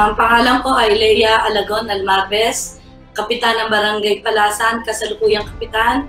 Ang pangalan ko ay Leia Alagon Almarbes, kapitan ng Barangay Palasan, kasalukuyang kapitan.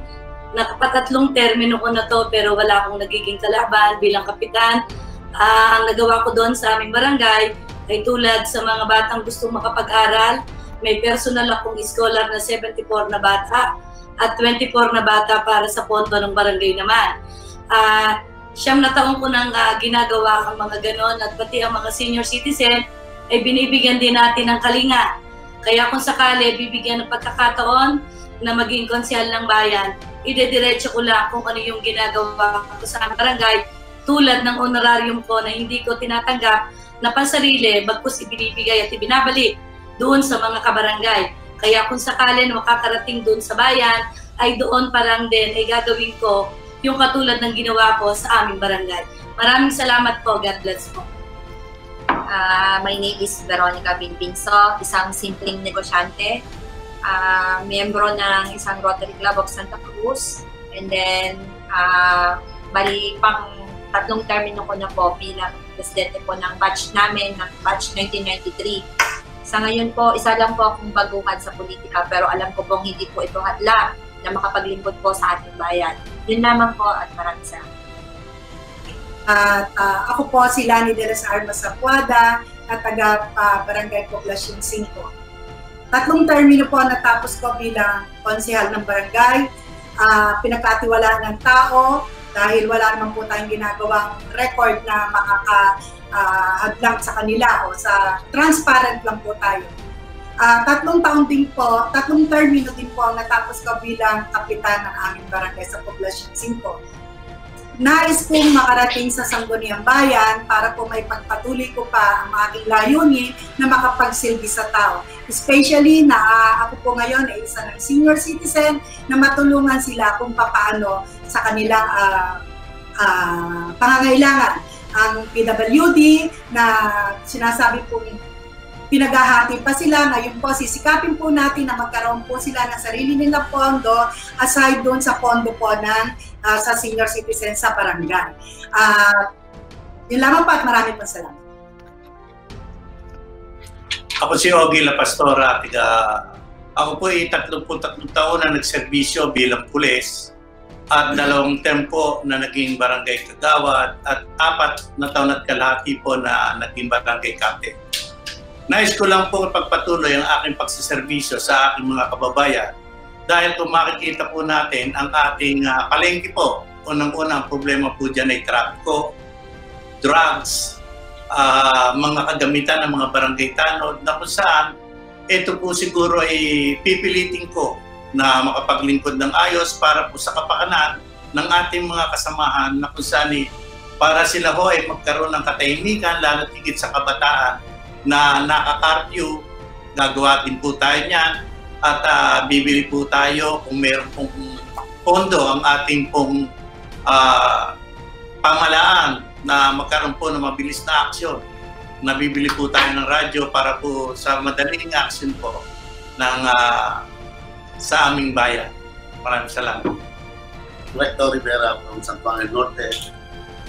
Nakapatatlong termino ko na to pero wala akong nagiging kalaban bilang kapitan. Uh, ang nagawa ko doon sa aming barangay ay tulad sa mga batang gustong makapag-aral, may personal akong scholar na 74 na bata at 24 na bata para sa pondo ng barangay naman. Uh, siyam na taong ko nang uh, ginagawa ang mga ganon at pati ang mga senior citizen ay binibigyan din natin ng kalinga. Kaya kung sakali bibigyan ng pagkakataon na maging konsyal ng bayan, idediretso ko lang kung ano yung ginagawa ko sa barangay tulad ng honorarium ko na hindi ko tinatanggap na pansarili bagkus ibinibigay at ibinabalik doon sa mga kabarangay. Kaya kung sakali na makakarating doon sa bayan, ay doon pa lang din ay gagawin ko yung katulad ng ginawa ko sa aming barangay. Maraming salamat po. God bless po. Uh, my name is Veronica Binbinso, isang simpleng negosyante, uh, miyembro ng isang Rotary Club of Santa Cruz, and then uh, bali pang tatlong termino ko na po bilang presidente po ng batch namin, ng batch 1993. Sa ngayon po, isa lang po akong baguhan sa politika pero alam ko pong hindi po ito hadlang na makapaglingkod po sa ating bayan. Yun lamang po at maraming salamat. At uh, ako po si Lani de las Armas Apuada at taga uh, Barangay Poblacion 5. Tatlong termino po natapos ko bilang konsehal ng barangay. Uh, pinagkatiwalaan ng tao dahil wala naman po tayong ginagawang record na makaka-hadlang uh, sa kanila o sa transparent lang po tayo. Uh, tatlong taon din po, tatlong termino din po ang natapos ko bilang kapitan ng aming barangay sa Poblacion 5 nais kong makarating sa Sangguniang Bayan para po may pagpatuloy ko pa ang aking layunin na makapagsilbi sa tao. Especially na uh, ako po ngayon ay isa ng senior citizen na matulungan sila kung paano sa kanilang uh, uh, pangangailangan. Ang PWD na sinasabi pong pinaghahati pa sila. Ngayon po, sisikapin po natin na magkaroon po sila ng sarili nilang pondo aside doon sa pondo po ng uh, sa senior citizen sa barangay. Uh, yun lamang po at marami po salamat. Ako si Ogie La Pastora, tiga ako po ay 33 taon na nagserbisyo bilang pulis at dalawang tempo na naging barangay kagawad at apat na taon at kalahati po na naging barangay captain. Nais ko lang po pagpatuloy ang aking pagsiservisyo sa aking mga kababayan dahil kung makikita po natin ang ating uh, palengke po, unang-unang problema po dyan ay trapiko, drugs, uh, mga kagamitan ng mga barangay tanod na kung saan ito po siguro ay pipilitin ko na makapaglingkod ng ayos para po sa kapakanan ng ating mga kasamahan na kung saan para sila ho ay magkaroon ng katahimikan lalo tigit sa kabataan na naka-curfew, gagawa din po tayo niyan at uh, bibili po tayo kung meron pong pondo ang ating pong uh, pamalaan na magkaroon po ng mabilis na aksyon. Nabibili po tayo ng radyo para po sa madaling action po ng uh, sa aming bayan. Maraming salamat. Rector Rivera from San Juan Norte.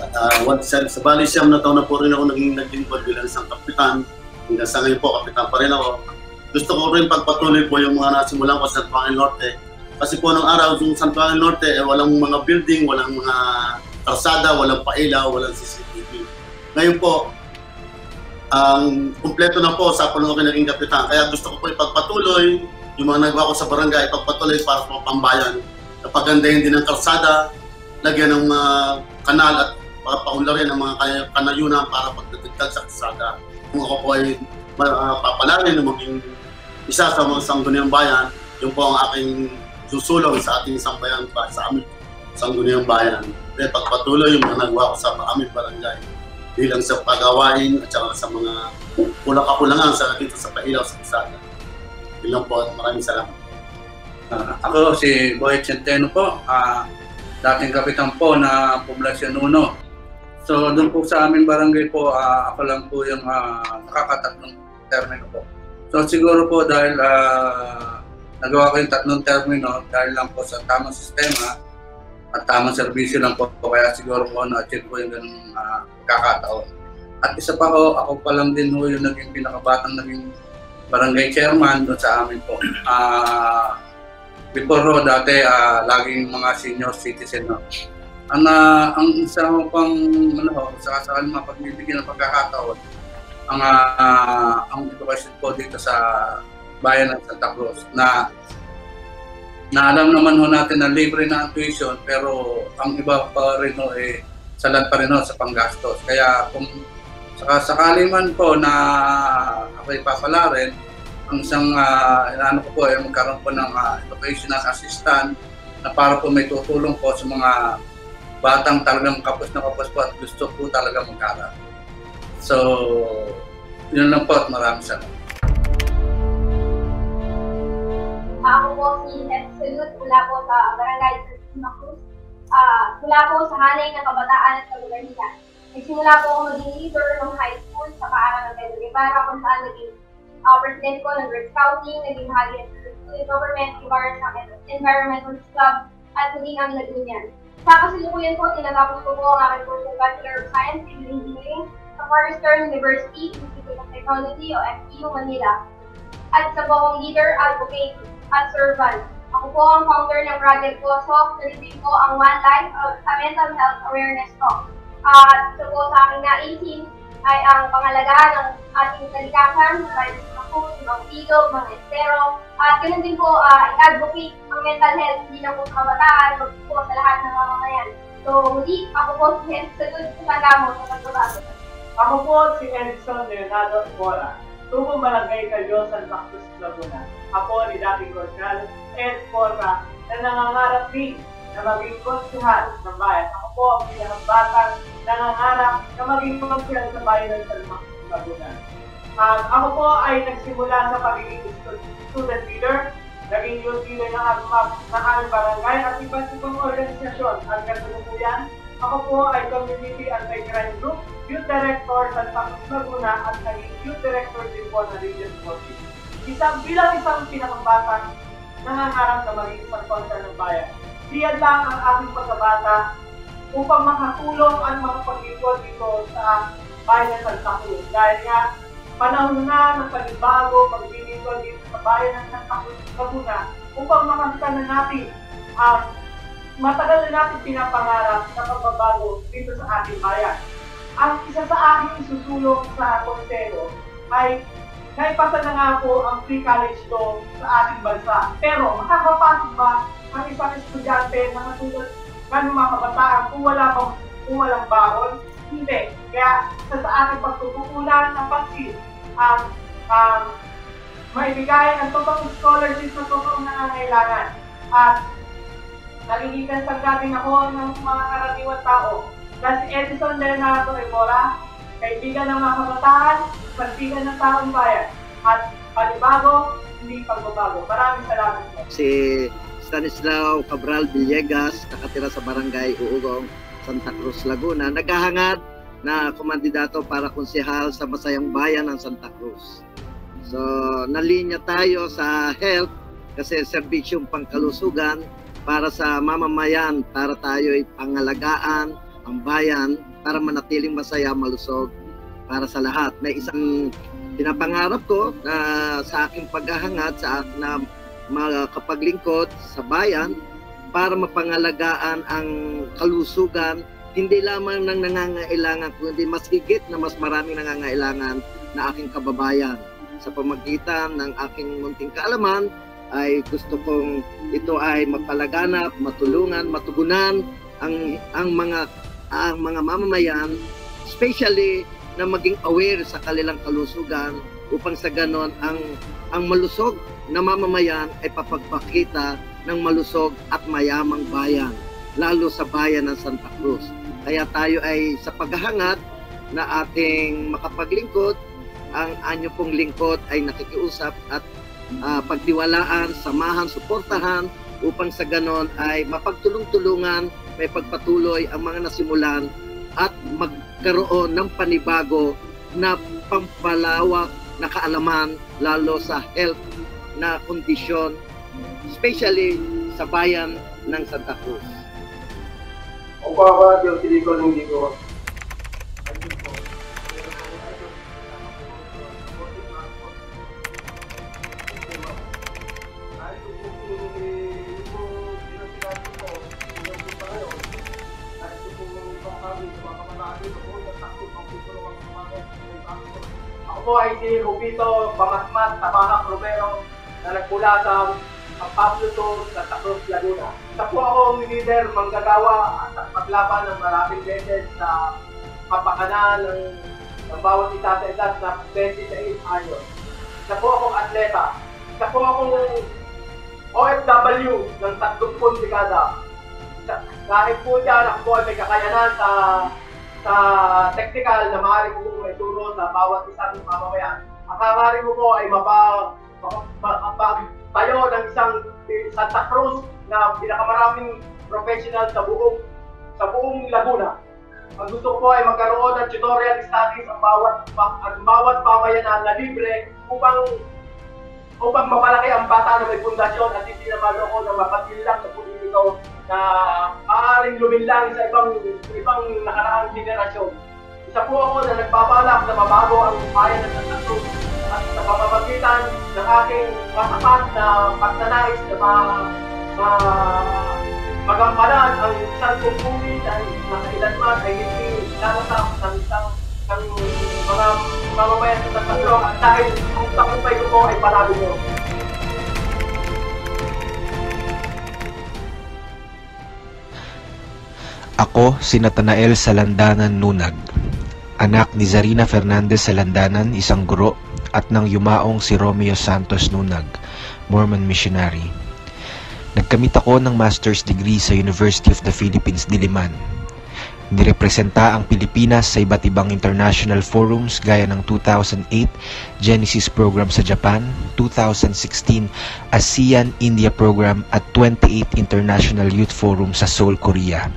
Uh, once, sa bali siyam na taon na po rin ako naging naglingkod bilang isang kapitan Hanggang sa ngayon po, kapitan pa rin ako. Gusto ko rin pagpatuloy po yung mga nasimulan ko sa Santuangan Norte. Kasi po nung araw, yung Santuangan Norte, eh, walang mga building, walang mga kalsada, walang pailaw, walang CCTV. Ngayon po, ang um, kumpleto na po sa punong ako naging kapitan. Kaya gusto ko po ipagpatuloy yung mga nagawa ko sa barangay, ipagpatuloy para sa pambayan. Napagandahin din ng kalsada, lagyan ng uh, kanal at papaunlarin ng mga kanayunan para pagdatigtag sa kalsada kung ako po ay uh, papalarin na maging isa sa mga sangguniang bayan, yun po ang aking susulong sa ating sambayan pa sa aming sangguniang bayan. Kaya pagpatuloy yung mga nagawa ko sa aming barangay bilang sa pagawain at saka sa mga kulang-kakulangan sa dito sa pahilaw sa Pisada. Bilang po at maraming salamat. Uh, ako si Boy Centeno po, uh, dating kapitan po na Poblasyon 1 So doon po sa aming barangay po, uh, ako lang po yung uh, nakakatatlong termino po. So siguro po dahil uh, nagawa ko yung tatlong termino dahil lang po sa tamang sistema at tamang serbisyo lang po, kaya siguro po na-achieve po yung ganung uh, kakataon. At isa pa ho, ako pa lang din ho yung naging pinakabatang naging barangay chairman doon sa amin po. Ah, before ho, dati ah, laging mga senior citizen ho. Ang, ah, ang isa ho pang, ano sa kasakal mga pagbibigyan ng pagkakataon, ang, ah, ang edukasyon po dito sa bayan ng Santa Cruz na na alam naman ho natin na libre na ang tuition pero ang iba pa rin ho eh salad pa rin ho sa panggastos. Kaya kung saka sakali man po na ako ipapala rin, ang isang uh, inaano ko po ay magkaroon po ng uh, educational assistant na para po may tutulong po sa mga batang talagang kapos na kapos po at gusto po talaga mag-aral. So, yun lang po at maraming salamat. Ako po si Ed Salud mula po sa Barangay Cristina Cruz. Ah, mula po sa hanay ng kabataan at kalugarihan. Nagsimula po ako maging leader ng high school sa paaralan ng Pedro Guevara kung saan naging uh, president ko ng Girl Scouting, naging bahagi ng Student Government, Environmental, Environmentalist Club, at naging ang Lagunian. Sa kasalukuyan po, tinatapos ko po ang aking course of Bachelor of Science in Engineering sa Forrester University, Institute of Technology o FEU Manila. At sa po akong leader, advocate, at servant. Ako po ang founder ng Project Poso, na po ang One Life, a mental health awareness talk. At ito po sa aking naisin ay ang pangalagaan ng ating kalikasan, sa food, mga ilog, mga estero, at ganun din po uh, i-advocate ang mental health hindi lang po sa kabataan, po sa lahat ng mamamayan. So muli, ako po si Hensalud Sagamo sa pagbabago. Ako po si Edson Leonardo Bora, Tubo Malagay Kayo, Santa Cruz, Laguna. Ako ni dating Cordial Ed Bora na nangangarap din na maging konsihal ng bayan. Ako po ang pinakabatang nangangarap na maging konsihal sa bayan ng Salma, Laguna. Um, ako po ay nagsimula sa pagiging student leader, naging youth leader ng, ng aming barangay at iba't ibang organisasyon. Ang kasalukuyan, ako po ay Community Anti-Crime Group, Youth Director sa Cruz Laguna at naging Youth Director din po ng Region 40. Isang, bilang isang pinakabatang nangangarap na maging isang konser ng bayan. Diyan lang ang aking pagkabata upang makatulong at makapag-ipon dito sa bayan ng Santa. Dahil nga, panahon na ng panibago, paglilingkod dito sa bayan ng Santa Laguna, upang makakita na natin ang matagal na natin pinapangarap na pagbabago dito sa ating bayan. Ang isa sa aking susulong sa konselo ay naipasa na nga po ang free college law sa ating bansa. Pero makakapasok ba ang isang estudyante na matulad ng mga kabataan kung wala bang kung walang baon? Hindi. Kaya sa, sa ating pagtutuunan ng pansin ang um, maibigay ang totoong scholarship na totoong nangangailangan. At Naliligan sa gating ako ng mga karaniwang tao na si Edison Leonardo Evora, kaibigan ng mga kabataan, kaibigan ng taong bayan, at panibago, hindi pagbabago. Maraming salamat po. Si Stanislao Cabral Villegas, nakatira sa barangay Uugong, Santa Cruz, Laguna, naghahangad na kumandidato para konsehal sa Masayang Bayan ng Santa Cruz. So, nalinya tayo sa health kasi serbisyong pangkalusugan para sa mamamayan, para tayo ay pangalagaan ang bayan para manatiling masaya, malusog para sa lahat. May isang pinapangarap ko na sa aking paghahangad sa na makapaglingkod sa bayan para mapangalagaan ang kalusugan hindi lamang ng nangangailangan kundi mas higit na mas maraming nangangailangan na aking kababayan sa pamagitan ng aking munting kaalaman ay gusto kong ito ay mapalaganap, matulungan, matugunan ang ang mga ang mga mamamayan, especially na maging aware sa kanilang kalusugan upang sa ganon ang ang malusog na mamamayan ay papagpakita ng malusog at mayamang bayan, lalo sa bayan ng Santa Cruz. Kaya tayo ay sa paghahangad na ating makapaglingkod, ang anyo pong lingkod ay nakikiusap at uh, pagtiwalaan, samahan, suportahan upang sa ganon ay mapagtulong-tulungan, may pagpatuloy ang mga nasimulan at magkaroon ng panibago na pampalawak na kaalaman lalo sa health na kondisyon, especially sa bayan ng Santa Cruz. O baba, hindi ko hindi ko. Nagmula sa San Pablo to Santa Cruz, Laguna. Isa po akong leader, manggagawa at paglaban ng maraming beses sa kapakanan ng, ng bawat isa sa edad na 26 anos. Isa po akong atleta. Isa po akong OFW ng 30 dekada. Kahit po dyan, ako po ay may kakayanan sa sa technical na maaari po may turo sa bawat isang mamamayan. Ang hangarin mo po ay mapa, tayo ng isang Santa Cruz na pinakamaraming professional sa buong sa buong Laguna. Ang gusto ko ay magkaroon ng tutorial studies ang bawat ang bawat pamayanan na libre upang upang mapalaki ang bata na may pundasyon at hindi naman ako na mapatilang na politiko na maaaring luminlang sa ibang ibang nakaraang generasyon. Isa po ako na nagbabalak na mabago ang bayan ng Santa Cruz sa pamamagitan ng aking matapat na pagtanais na ma, ma, magampanan ang isang kumpuni dahil na kailanman ay hindi lalatak ng isang ng mga mamamayan sa Cruz at dahil ang takumpay ko po ay palagi mo. Ako si Nathanael Salandanan Nunag, anak ni Zarina Fernandez Salandanan, isang guro, at ng yumaong si Romeo Santos Nunag, Mormon missionary. Nagkamit ako ng master's degree sa University of the Philippines, Diliman. Nirepresenta ang Pilipinas sa iba't ibang international forums gaya ng 2008 Genesis Program sa Japan, 2016 ASEAN India Program at 28 International Youth Forum sa Seoul, Korea.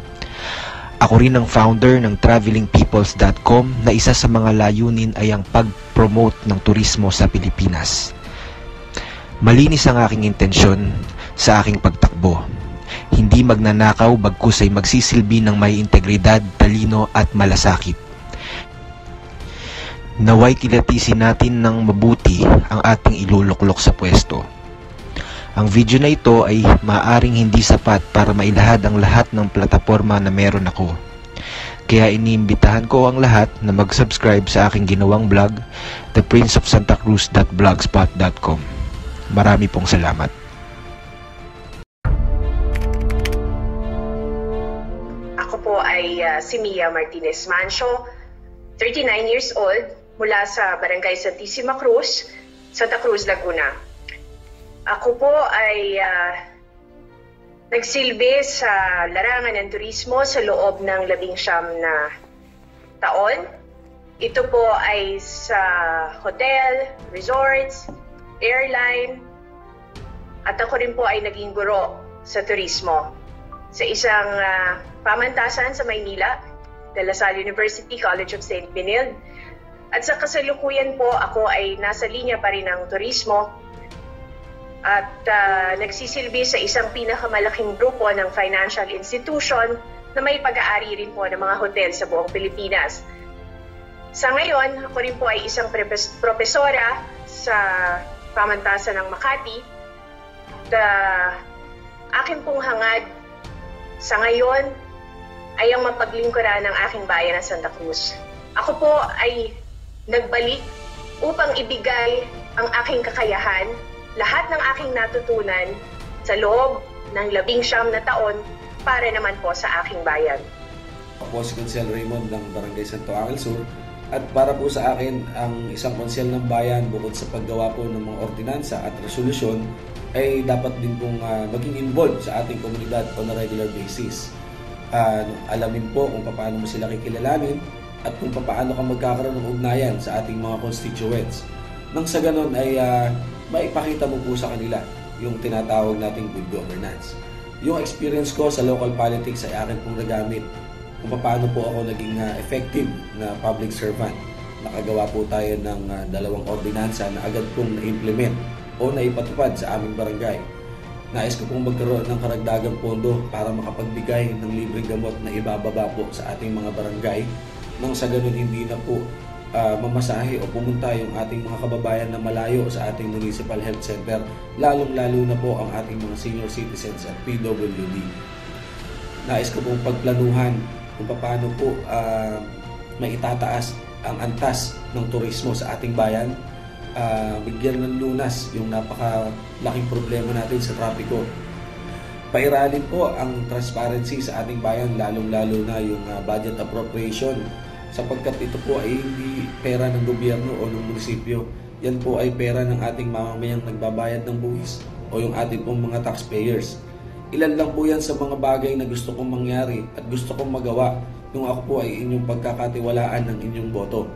Ako rin ang founder ng travelingpeoples.com na isa sa mga layunin ay ang pag-promote ng turismo sa Pilipinas. Malinis ang aking intensyon sa aking pagtakbo. Hindi magnanakaw bagkus ay magsisilbi ng may integridad, talino at malasakit. Naway kilatisin natin ng mabuti ang ating iluluklok sa pwesto. Ang video na ito ay maaring hindi sapat para mailahad ang lahat ng plataforma na meron ako. Kaya iniimbitahan ko ang lahat na mag-subscribe sa aking ginawang blog, theprinceofsantacruz.blogspot.com. Marami pong salamat. Ako po ay ah, si Mia Martinez Mancho, 39 years old, mula sa Barangay Santissima Cruz, Santa Cruz, Laguna. Ako po ay ah, nagsilbi sa larangan ng turismo sa loob ng labing siyam na taon. Ito po ay sa hotel, resorts, airline, at ako rin po ay naging guro sa turismo sa isang ah, pamantasan sa Maynila, De La Salle University College of St. Benilde. At sa kasalukuyan po, ako ay nasa linya pa rin ng turismo at ah, nagsisilbi sa isang pinakamalaking grupo ng financial institution na may pag-aari rin po ng mga hotel sa buong Pilipinas. Sa ngayon, ako rin po ay isang propesora sa pamantasan ng Makati. At ah, akin pong hangad sa ngayon ay ang mapaglingkuran ng aking bayan ng Santa Cruz. Ako po ay nagbalik upang ibigay ang aking kakayahan, lahat ng aking natutunan sa loob ng labing siyam na taon para naman po sa aking bayan. Ako si Consel Raymond ng Barangay Santo Angel Sur at para po sa akin ang isang konsel ng bayan bukod sa paggawa po ng mga ordinansa at resolusyon ay dapat din pong ah, maging involved sa ating komunidad on a regular basis. Ah, alamin po kung paano mo sila kikilalanin at kung paano ka magkakaroon ng ugnayan sa ating mga constituents. Nang sa ganun ay ah, maipakita mo po sa kanila yung tinatawag nating good governance. Yung experience ko sa local politics ay akin pong nagamit kung paano po ako naging ah, effective na public servant. Nakagawa po tayo ng ah, dalawang ordinansa na agad pong na-implement o naipatupad sa aming barangay. Nais ko pong magkaroon ng karagdagang pondo para makapagbigay ng libreng gamot na ibababa po sa ating mga barangay nang sa ganun hindi na po ah, mamasahe o pumunta yung ating mga kababayan na malayo sa ating municipal health center lalong-lalo na po ang ating mga senior citizens at PWD. Nais ko pong pagplanuhan kung paano po ah, maitataas ang antas ng turismo sa ating bayan. Uh, bigyan ng lunas yung napakalaking problema natin sa trapiko. Pairalin po ang transparency sa ating bayan, lalong-lalo na yung uh, budget appropriation sapagkat ito po ay hindi pera ng gobyerno o ng munisipyo. Yan po ay pera ng ating mamamayang nagbabayad ng buwis o yung ating pong mga taxpayers. Ilan lang po yan sa mga bagay na gusto kong mangyari at gusto kong magawa nung ako po ay inyong pagkakatiwalaan ng inyong boto.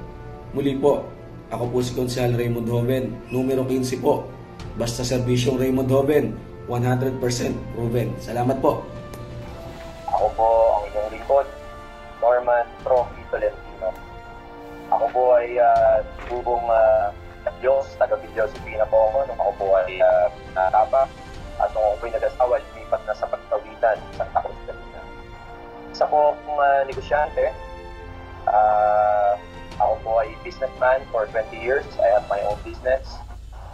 Muli po, ako po si Konsehal Raymond Hoven, numero 15 po. Basta serbisyong Raymond Hoven, 100% proven. Salamat po. Po ay uh, tubong uh, Diyos, taga-Bidyo Josepina po ako nung ako po ay uh, natapa at nung ako po ay nag-asawa, lumipat na sa pagtawitan sa Cruz Galina. Isa po akong uh, negosyante, uh, ako po ay businessman for 20 years. I have my own business.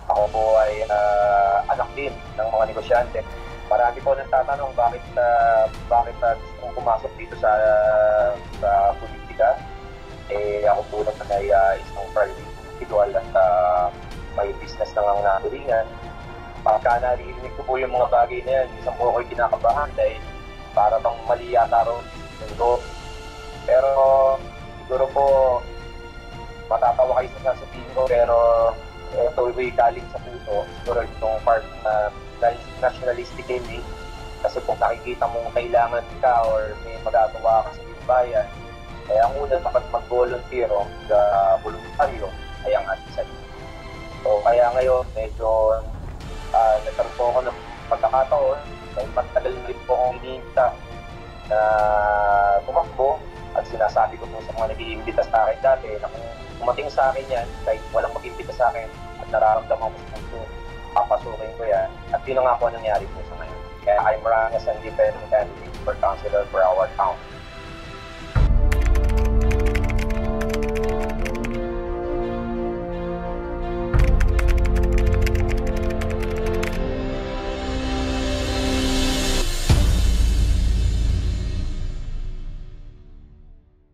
Ako po ay uh, anak din ng mga negosyante. Marami po nagtatanong bakit uh, bakit uh, gusto pumasok dito sa sa politika. Eh ako po naman ay uh, isang private individual at uh, may business na ang natulingan. Pagka naririnig ko po yung mga bagay na yan, isang po ako'y kinakabahan dahil para bang mali yata rin yung Pero siguro po matatawa kayo sa sasabihin ko pero ito ay galing sa puso. Siguro itong part na nationalistic in kasi kung nakikita mong kailangan ka or may magagawa ka sa bayan ay ang una dapat mag-volunteer o voluntaryo ay ang ating sarili. So kaya ngayon medyo uh, nagkaroon po ako ng pagkakataon dahil matagal rin po akong iniinta na tumakbo at sinasabi ko po sa mga nag-iimbita sa akin dati na kung umating sa akin yan, kahit walang mag-imbita sa akin at nararamdaman ko sa puso, papasukin ko yan. At yun po nangyari po sa ngayon. Kaya I'm an independent candidate for councilor for our town.